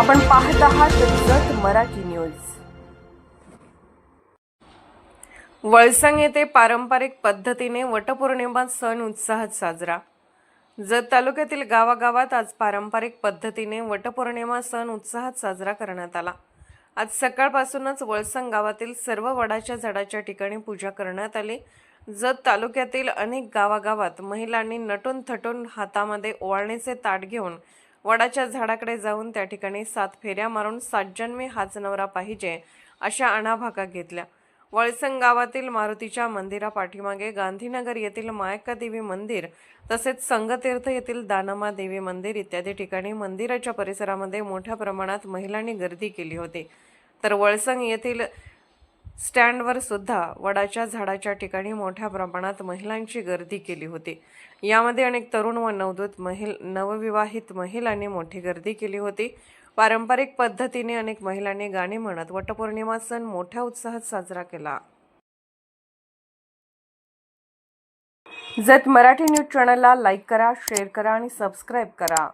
आपण पाहत आहात जत मराठी न्यूज. वळसंग येथे पारंपरिक पद्धतीने वटपौर्णिमा सण उत्साहात साजरा. जत तालुक्यातील गावागावात आज पारंपरिक पद्धतीने वटपौर्णिमा सण उत्साहात साजरा करण्यात आला. आज सकाळपासूनच वळसंग गावातील सर्व वडाच्या झाडाच्या ठिकाणी पूजा करण्यात आली. जत तालुक्यातील अनेक गावागावात महिलांनी नटून थटून हातामध्ये ओवाळणीचे ताट घेऊन वडाच्या झाडाकडे जाऊन त्या ठिकाणी सात फेऱ्या मारून सात जन्मी हाच नवरा पाहिजे अशा अणाभाका घेतल्या. वळसंग गावातील मारुतीच्या मंदिरा पाठीमागे गांधीनगर येथील मायक्का देवी मंदिर तसेच संगतीर्थ येथील दानमा देवी मंदिर इत्यादी ठिकाणी मंदिराच्या परिसरामध्ये मोठ्या प्रमाणात महिलांनी गर्दी केली होती. तर वळसंग येथील स्टँडवर सुद्धा वडाच्या झाडाच्या ठिकाणी मोठ्या प्रमाणात महिलांची गर्दी केली होती. यामध्ये अनेक तरुण व नवदूत महिल नवविवाहित महिलांनी मोठी गर्दी केली होती. पारंपरिक पद्धतीने अनेक महिलांनी गाणी म्हणत वटपौर्णिमा सण मोठ्या उत्साहात साजरा केला. जत मराठी न्यूज चॅनलला लाईक करा शेअर करा आणि सबस्क्राईब करा.